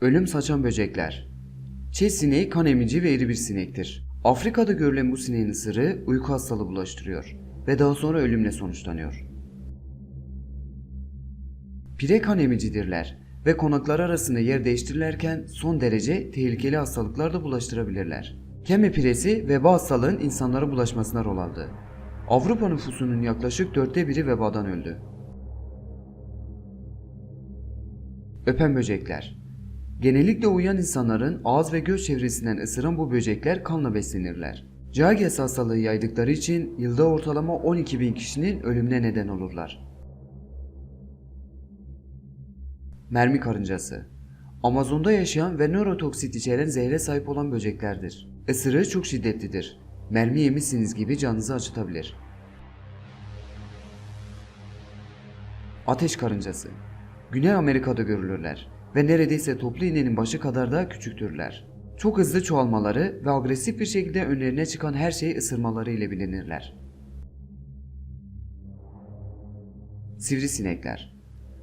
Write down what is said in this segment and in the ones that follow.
Ölüm saçan böcekler. Çiğ sineği kan emici ve iri bir sinektir. Afrika'da görülen bu sineğin ısırığı uyku hastalığı bulaştırıyor ve daha sonra ölümle sonuçlanıyor. Pire kan emicidirler ve konaklar arasında yer değiştirirlerken son derece tehlikeli hastalıklar da bulaştırabilirler. Keme piresi veba hastalığın insanlara bulaşmasına rol aldı. Avrupa nüfusunun yaklaşık dörtte biri vebadan öldü. Öpen böcekler. Genellikle uyuyan insanların ağız ve göz çevresinden ısıran bu böcekler kanla beslenirler. Cagies hastalığı yaydıkları için yılda ortalama 12 bin kişinin ölümüne neden olurlar. Mermi karıncası. Amazon'da yaşayan ve nörotoksit içeren zehre sahip olan böceklerdir. Isırığı çok şiddetlidir. Mermi yemişsiniz gibi canınızı acıtabilir. Ateş karıncası. Güney Amerika'da görülürler ve neredeyse toplu iğnenin başı kadar da küçüktürler. Çok hızlı çoğalmaları ve agresif bir şekilde önlerine çıkan her şeyi ısırmaları ile bilinirler. Sivrisinekler.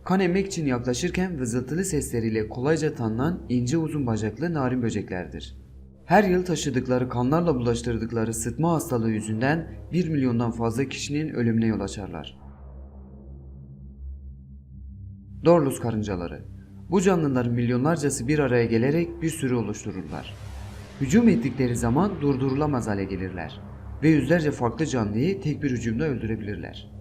Kan emmek için yaklaşırken vızıltılı sesleriyle kolayca tanınan ince uzun bacaklı narin böceklerdir. Her yıl taşıdıkları kanlarla bulaştırdıkları sıtma hastalığı yüzünden 1 milyondan fazla kişinin ölümüne yol açarlar. Dorlus karıncaları. Bu canlıların milyonlarcası bir araya gelerek bir sürü oluştururlar. Hücum ettikleri zaman durdurulamaz hale gelirler ve yüzlerce farklı canlıyı tek bir hücumda öldürebilirler.